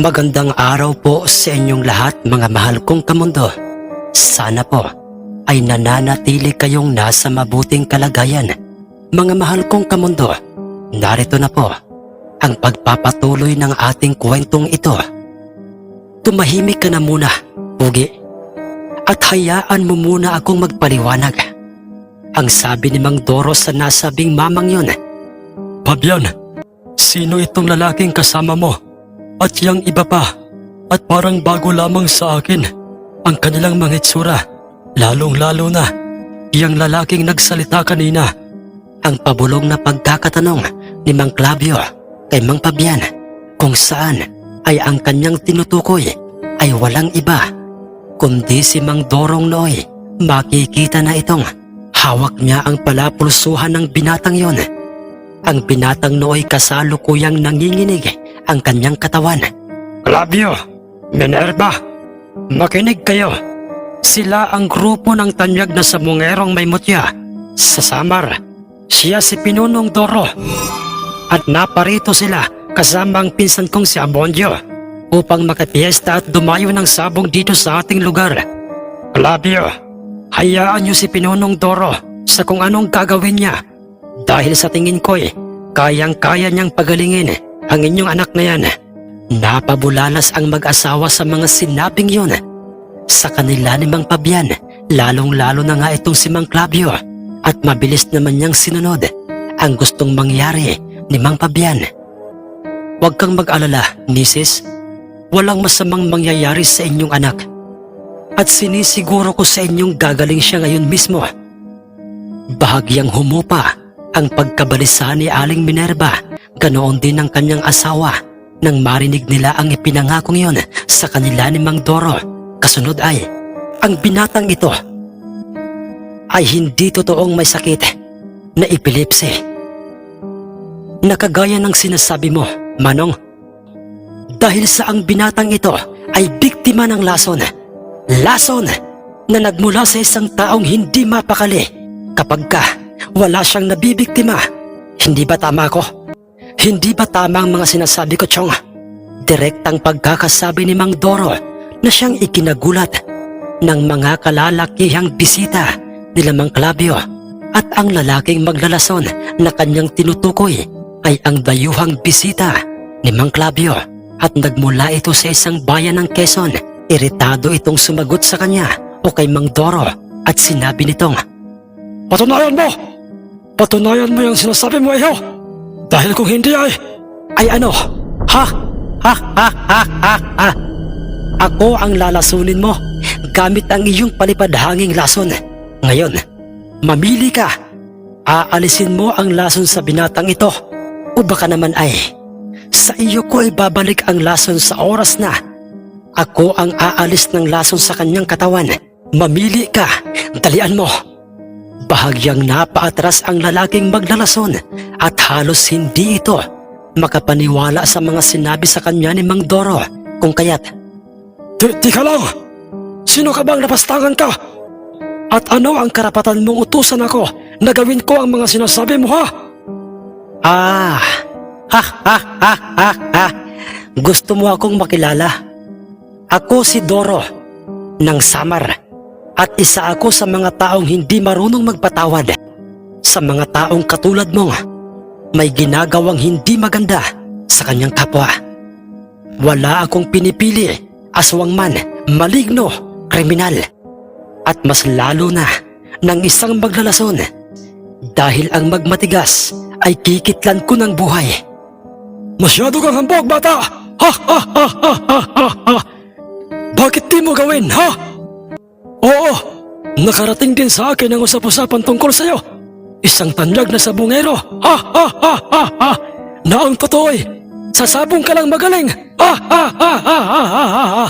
Magandang araw po sa inyong lahat mga mahal kong kamundo. Sana po ay nananatili kayong nasa mabuting kalagayan. Mga mahal kong kamundo, narito na po ang pagpapatuloy ng ating kwentong ito. Tumahimik ka na muna, Pugi. At hayaan mo muna akong magpaliwanag. Ang sabi ni Mang Doro sa nasabing mamang yun. Fabian, sino itong lalaking kasama mo? At yang iba pa, at parang bago lamang sa akin, ang kanilang mga itsura, lalong-lalo na, yang lalaking nagsalita kanina. Ang pabulong na pagkakatanong ni Mang Clavio kay Mang Pabian kung saan ay ang kanyang tinutukoy ay walang iba kundi si Mang Dorong Noy. Makikita na itong hawak niya ang palapulsuhan ng binatang yon. Ang binatang nooy kasalukuyang nanginginig ang kanyang katawan. Clavio, Minerva, makinig kayo. Sila ang grupo ng tanyag na samungerong may mutya. Sa Samar, siya si Pinunong Doro. At naparito sila kasama ang pinsan kong si Abondio upang makapiesta at dumayo ng sabong dito sa ating lugar. Clavio, hayaan niyo si Pinunong Doro sa kung anong gagawin niya dahil sa tingin ko eh, kayang-kaya niyang pagalingin ang inyong anak na yan. Napabulalas ang mag-asawa sa mga sinabing yun. Sa kanila ni Mang Pabian, lalong-lalo na nga itong si Mang Clavio at mabilis naman niyang sinunod ang gustong mangyari ni Mang Pabian. Huwag kang mag-alala, Mrs. Walang masamang mangyayari sa inyong anak. At sinisiguro ko sa inyong gagaling siya ngayon mismo. Bahagyang humupa ang pagkabalisa ni Aling Minerva, ganoon din ang kanyang asawa nang marinig nila ang ipinangakong yon sa kanila ni Mang Doro. Kasunod ay, ang binatang ito ay hindi totoong may sakit na epilepsy. Nakagaya ng sinasabi mo, Manong. Dahil sa ang binatang ito ay biktima ng lason. Lason na nagmula sa isang taong hindi mapakali kapag ka wala siyang nabibiktima. Hindi ba tama ko? Hindi ba tama ang mga sinasabi ko, Chong? Direktang pagkakasabi ni Mang Doro na siyang ikinagulat ng mga kalalakihang bisita nila Mang Clavio at ang lalaking maglalason na kanyang tinutukoy ay ang dayuhang bisita ni Mang Clavio at nagmula ito sa isang bayan ng Quezon. Iritado itong sumagot sa kanya o kay Mang Doro at sinabi nitong, Patunayan mo! Patunayan mo yung sinasabi mo, iyo! Dahil kung hindi ay... Ay ano? Ha? Ha? Ha? Ha? Ha? Ha? Ako ang lalasunin mo gamit ang iyong palipadhanging lason. Ngayon, mamili ka. Aalisin mo ang lason sa binatang ito o baka naman ay sa iyo ko ibabalik ang lason sa oras na ako ang aalis ng lason sa kanyang katawan. Mamili ka. Dalian mo. Bahagyang napaatras ang lalaking maglalason at halos hindi ito makapaniwala sa mga sinabi sa kanya ni Mang Doro kung kaya't Di, di ka lang! Sino ka bang napastangan ka? At ano ang karapatan mong utusan ako na gawin ko ang mga sinasabi mo ha? Ah, ha ha ha ha ha. Gusto mo akong makilala? Ako si Doro ng Samar at isa ako sa mga taong hindi marunong magpatawad. Sa mga taong katulad mo, may ginagawang hindi maganda sa kanyang kapwa. Wala akong pinipili, aswang man, maligno, kriminal. At mas lalo na ng isang maglalason dahil ang magmatigas ay kikitlan ko ng buhay. Masyado kang hambog, bata! Ha ha ha ha ha ha! Bakit di mo gawin, ha? Oo, nakarating din sa akin ang usap-usapan tungkol sa'yo. Isang tanlag na sabungero. Ha ha ha ha ha! Na ang totoo'y, eh. sasabong ka lang magaling. Ha ha ha ha ha ha ha!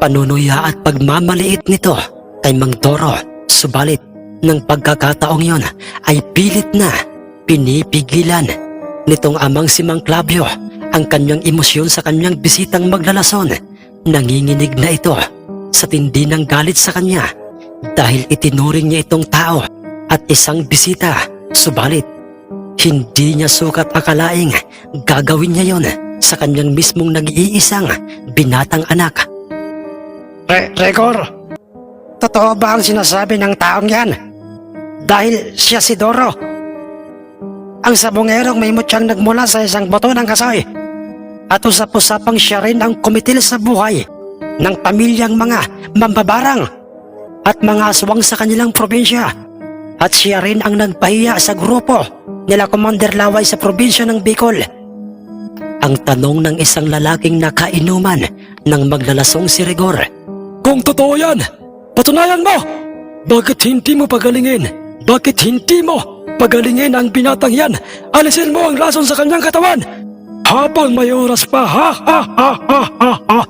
Panunuya at pagmamaliit nito kay Mang Toro. Subalit, ng pagkakataong yon ay pilit na pinipigilan nitong amang si Mang Clavio ang kanyang emosyon sa kanyang bisitang maglalason. Nanginginig na ito sa tindi ng galit sa kanya dahil itinuring niya itong tao at isang bisita. Subalit, Hindi niya sukat akalaing gagawin niya yon sa kanyang mismong nag-iisang binatang anak. Re Regor, totoo ba ang sinasabi ng taong yan? Dahil siya si Doro. Ang sabongerong may mutyang nagmula sa isang boto ng kasoy. At usap-usapang siya rin ang kumitil sa buhay ng pamilyang mga mambabarang at mga aswang sa kanilang probinsya. At siya rin ang nagpahiya sa grupo nila Commander Laway sa probinsya ng Bicol. Ang tanong ng isang lalaking nakainuman ng maglalasong si Rigor. Kung totoo yan, patunayan mo! Bakit hindi mo pagalingin? Bakit hindi mo pagalingin ang binatang yan? Alisin mo ang lason sa kanyang katawan! Habang may oras pa, ha ha ha ha ha ha!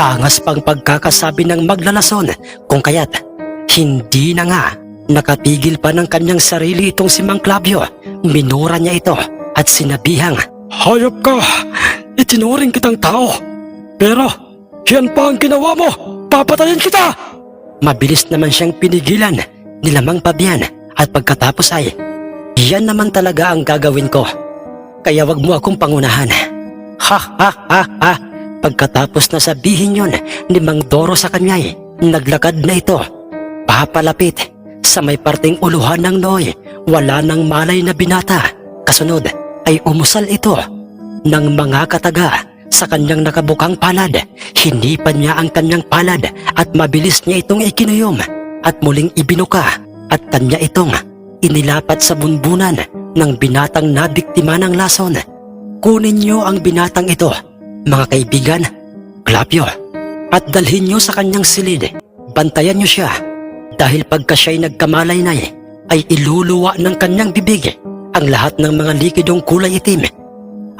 Angas pang pagkakasabi ng maglalason kung kaya't hindi na nga nakapigil pa ng kanyang sarili itong si Mang Clavio. Minura niya ito at sinabihang, Hayop ka! Itinuring kitang tao! Pero yan pa ang ginawa mo! Papatayin kita! Mabilis naman siyang pinigilan ni Lamang Pabian at pagkatapos ay, yan naman talaga ang gagawin ko. Kaya wag mo akong pangunahan. Ha ha ha ha! Pagkatapos na sabihin yon ni Mang Doro sa kanya ay, naglakad na ito. Papalapit sa may parting uluhan ng Noy, wala nang malay na binata. Kasunod ay umusal ito ng mga kataga sa kanyang nakabukang palad. Hinipan niya ang kanyang palad at mabilis niya itong ikinuyom at muling ibinuka at kanya itong inilapat sa bunbunan ng binatang nabiktima ng lason. Kunin niyo ang binatang ito, mga kaibigan, klapyo, at dalhin niyo sa kanyang silid. Bantayan niyo siya dahil pagka siya'y nagkamalay na ay iluluwa ng kanyang bibig ang lahat ng mga likidong kulay itim.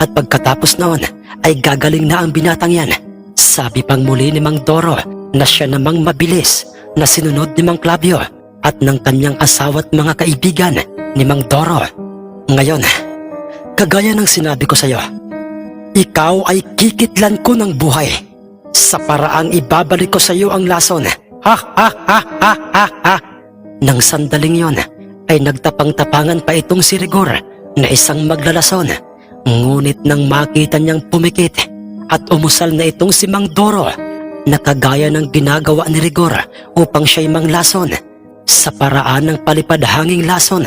At pagkatapos noon ay gagaling na ang binatang yan. Sabi pang muli ni Mang Doro na siya namang mabilis na sinunod ni Mang Clavio at ng kanyang asawa at mga kaibigan ni Mang Doro. Ngayon, kagaya ng sinabi ko sa iyo, ikaw ay kikitlan ko ng buhay sa paraang ibabalik ko sa iyo ang lason. Ha ha ha ha ha ha. Nang sandaling yon ay nagtapang-tapangan pa itong si Rigor na isang maglalason. Ngunit nang makita niyang pumikit at umusal na itong si Mang Doro na kagaya ng ginagawa ni Rigor upang siya'y manglason. Sa paraan ng palipad hanging lason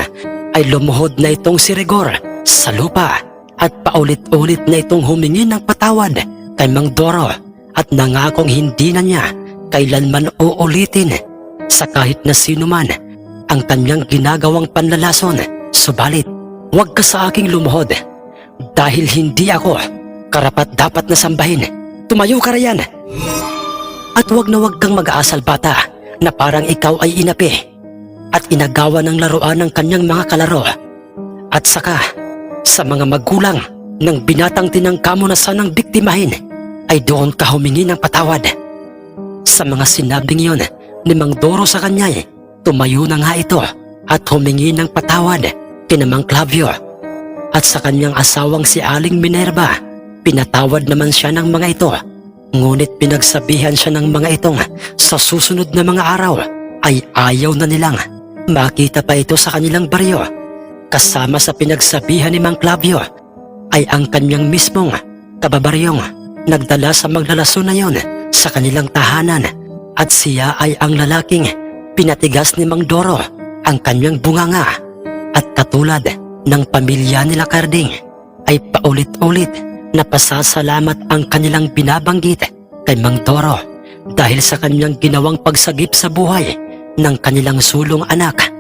ay lumuhod na itong si Rigor sa lupa at paulit-ulit na itong humingi ng patawad kay Mang Doro at nangakong hindi na niya kailanman uulitin sa kahit na sino man ang kanyang ginagawang panlalason. Subalit, huwag ka sa aking lumuhod dahil hindi ako karapat dapat na sambahin. Tumayo ka riyan. At huwag na huwag kang mag-aasal bata na parang ikaw ay inapi at inagawa ng laruan ng kanyang mga kalaro. At saka, sa mga magulang ng binatang tinangka mo na sanang biktimahin, ay doon ka humingi ng patawad. Sa mga sinabing yon ni Mang Doro sa kanya, tumayo na nga ito at humingi ng patawad kina Mang Clavio. At sa kanyang asawang si Aling Minerva, pinatawad naman siya ng mga ito. Ngunit pinagsabihan siya ng mga itong sa susunod na mga araw ay ayaw na nilang makita pa ito sa kanilang baryo. Kasama sa pinagsabihan ni Mang Clavio ay ang kanyang mismong kababaryong nagdala sa maglalaso na yon sa kanilang tahanan at siya ay ang lalaking pinatigas ni Mang Doro ang kanyang bunganga at katulad ng pamilya nila Carding ay paulit-ulit na pasasalamat ang kanilang binabanggit kay Mang Doro dahil sa kanyang ginawang pagsagip sa buhay ng kanilang sulong anak.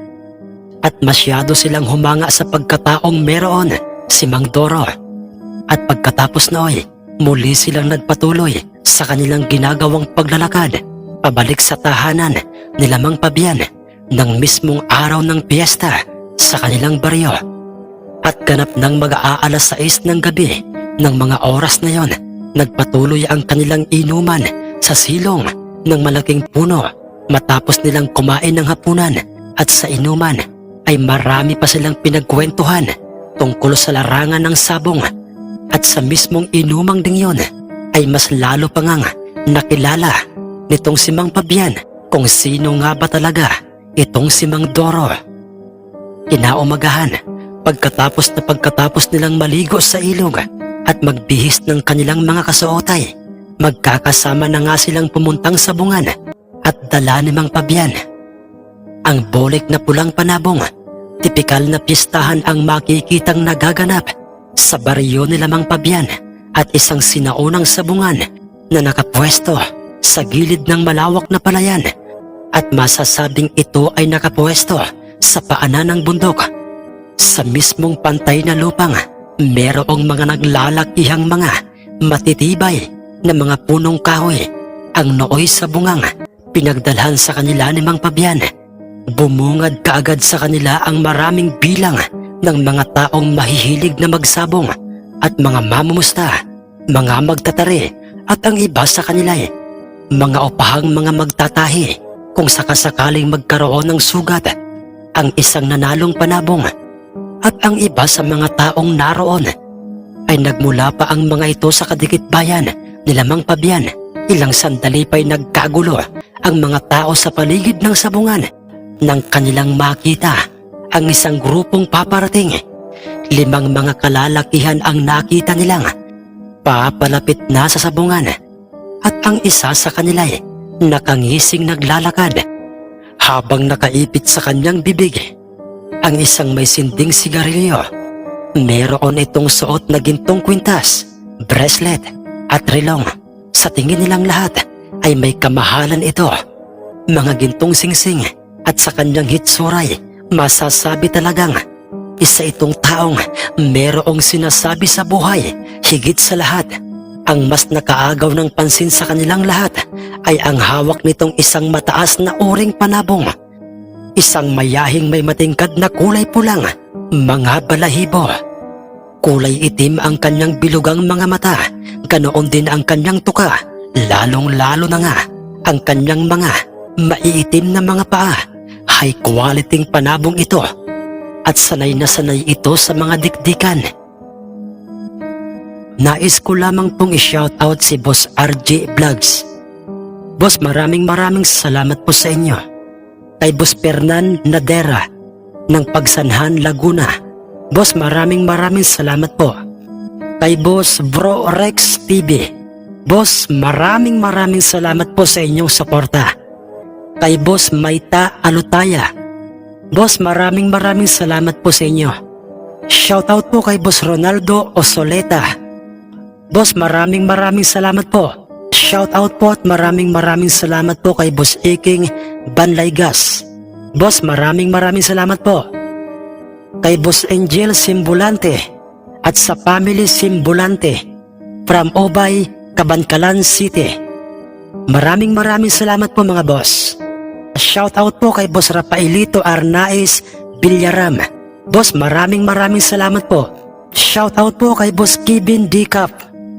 At masyado silang humanga sa pagkataong meron si Mang Doro. At pagkatapos nooy, muli silang nagpatuloy sa kanilang ginagawang paglalakad pabalik sa tahanan ni Lamang Pabian ng mismong araw ng piyesta sa kanilang baryo. At ganap ng mag-aalas 6 ng gabi ng mga oras na yon, nagpatuloy ang kanilang inuman sa silong ng malaking puno matapos nilang kumain ng hapunan at sa inuman ay marami pa silang pinagkwentuhan tungkol sa larangan ng sabong at sa mismong inumang ding yon ay mas lalo pa ngang nakilala nitong si Mang Pabian kung sino nga ba talaga itong si Mang Doro. Kinaumagahan Pagkatapos na pagkatapos nilang maligo sa ilog at magbihis ng kanilang mga kasuotay, magkakasama na nga silang pumuntang sa bungan at dala ni Mang Pabian. Ang bolik na pulang panabong, tipikal na pistahan ang makikitang nagaganap sa baryo nila Mang Pabian at isang sinaunang sabungan na nakapwesto sa gilid ng malawak na palayan at masasabing ito ay nakapwesto sa paanan ng bundok. Sa mismong pantay na lupang, merong mga naglalakihang mga matitibay na mga punong kahoy ang nooy sa bungang pinagdalhan sa kanila ni Mang Pabian. Bumungad kaagad sa kanila ang maraming bilang ng mga taong mahihilig na magsabong at mga mamumusta, mga magtatari at ang iba sa kanila ay mga opahang mga magtatahi kung sakasakaling magkaroon ng sugat ang isang nanalong panabong at ang iba sa mga taong naroon ay nagmula pa ang mga ito sa kadikit bayan nila Mang Pabian. Ilang sandali pa'y nagkagulo ang mga tao sa paligid ng sabungan nang kanilang makita ang isang grupong paparating. Limang mga kalalakihan ang nakita nilang papalapit na sa sabungan at ang isa sa kanila ay nakangising naglalakad habang nakaipit sa kanyang bibig ang isang may sinding sigarilyo. Meron itong suot na gintong kwintas, bracelet at rilong. Sa tingin nilang lahat ay may kamahalan ito. Mga gintong singsing at sa kanyang hitsuray masasabi talagang isa itong taong merong sinasabi sa buhay higit sa lahat. Ang mas nakaagaw ng pansin sa kanilang lahat ay ang hawak nitong isang mataas na uring panabong. Isang mayahing may matingkad na kulay pulang, mga balahibo. Kulay itim ang kanyang bilugang mga mata, ganoon din ang kanyang tuka, lalong-lalo na nga ang kanyang mga maiitim na mga paa. High quality panabong ito at sanay na sanay ito sa mga dikdikan. Nais ko lamang pong i-shoutout si Boss RJ Vlogs. Boss, maraming maraming salamat po sa inyo. Kay Boss Fernan Nadera ng Pagsanhan, Laguna. Boss, maraming maraming salamat po. Kay Boss Bro Rex TV. Boss, maraming maraming salamat po sa inyong suporta. Kay Boss Maita Alutaya. Boss, maraming maraming salamat po sa inyo. Shoutout po kay Boss Ronaldo Osoleta. Boss, maraming maraming salamat po. Shoutout po at maraming maraming salamat po kay Boss Iking Banlaygas. Boss, maraming maraming salamat po. Kay Boss Angel Simbulante at sa Family Simbulante from Obay, Kabankalan City. Maraming maraming salamat po mga boss. Shoutout po kay Boss Rafaelito Arnaiz Villaram. Boss, maraming maraming salamat po. Shoutout po kay Boss Kevin Dicap.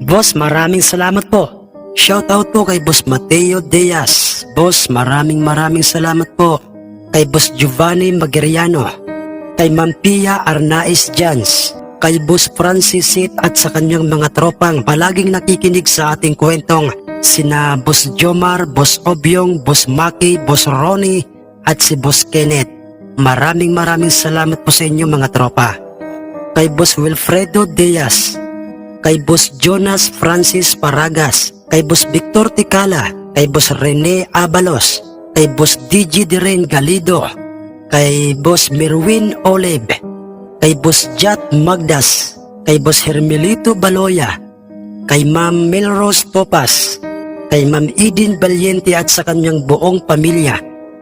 Boss, maraming salamat po. Shoutout po kay Boss Mateo Diaz. Boss, maraming maraming salamat po. Kay Boss Giovanni Magiriano. Kay Ma'am Pia Arnaiz Jans. Kay Boss Francis Sit at sa kanyang mga tropang palaging nakikinig sa ating kwentong sina Boss Jomar, Boss Obyong, Boss Maki, Boss Ronnie at si Boss Kenneth. Maraming maraming salamat po sa inyo mga tropa. Kay Boss Wilfredo Diaz, kay Boss Jonas Francis Paragas, kay Boss Victor Ticala, kay Boss Rene Abalos, kay Boss DJ Diren Galido, kay Boss Merwin Olive, kay Boss Jat Magdas, kay Boss Hermelito Baloya, kay Ma'am Melrose Topas, kay Ma'am Eden Valiente at sa kanyang buong pamilya,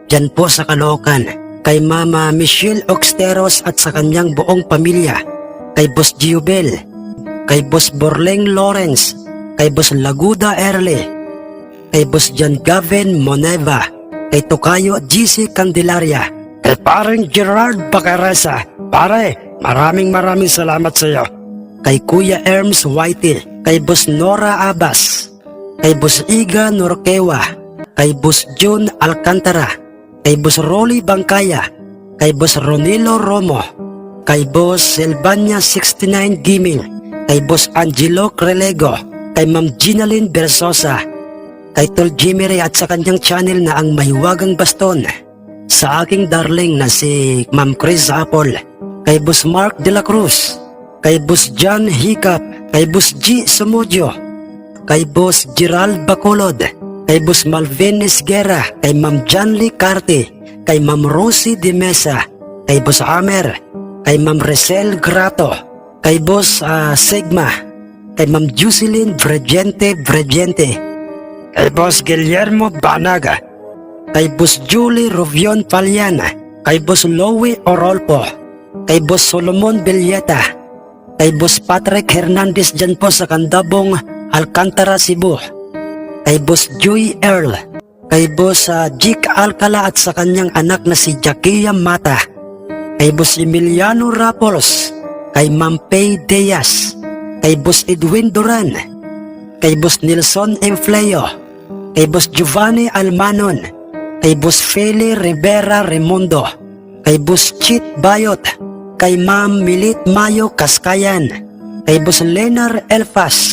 dyan po sa Caloocan, kay Mama Michelle Oxteros at sa kanyang buong pamilya, kay Boss Giobel, kay Boss Borleng Lawrence, kay Boss Laguda Erle, kay Boss John Gavin Moneva, kay Tokayo GC Candelaria, kay parang Gerard Bacaresa. Pare, maraming maraming salamat sa iyo. Kay Kuya Erms Whitey, kay Boss Nora Abbas, kay Boss Iga Norquewa, kay Boss John Alcantara, kay Boss Rolly Bangkaya, kay Boss Ronilo Romo, kay Boss Silvania 69 Gaming, kay Boss Angelo Crelego, kay Ma'am Ginalyn Bersosa, kay Tol Jimmy Ray at sa kanyang channel na ang Mahiwagang Baston, sa aking darling na si Ma'am Chris Apple, kay Boss Mark de la Cruz, kay Boss John Hiccup, kay Boss G. Sumudio, kay Boss Gerald Bacolod, kay Boss Malvin Esguera, kay Ma'am Janly Carte, kay Ma'am Rosie de Mesa, kay Boss Amer, kay Ma'am Resel Grato, kay Boss ah, Sigma, kay Ma'am Jocelyn Bregente Bregente, kay Boss Guillermo Banaga, kay Boss Julie Rovion Paliana, kay Boss Lowy Orolpo, kay Boss Solomon Villeta, kay Boss Patrick Hernandez dyan po sa Kandabong, Alcantara, Cebu, kay Boss Joy Earl, kay Boss ah, Jik Alcala at sa kanyang anak na si Jakia Mata, kay Boss Emiliano Rapolos, kay Ma'am Pay Diaz, kay Boss Edwin Duran, kay Boss Nelson Enfleo, kay Boss Giovanni Almanon, kay Boss Feli Rivera Remundo, kay Boss Chit Bayot, kay Ma'am Milit Mayo Kaskayan, kay Boss Lenar Elfas,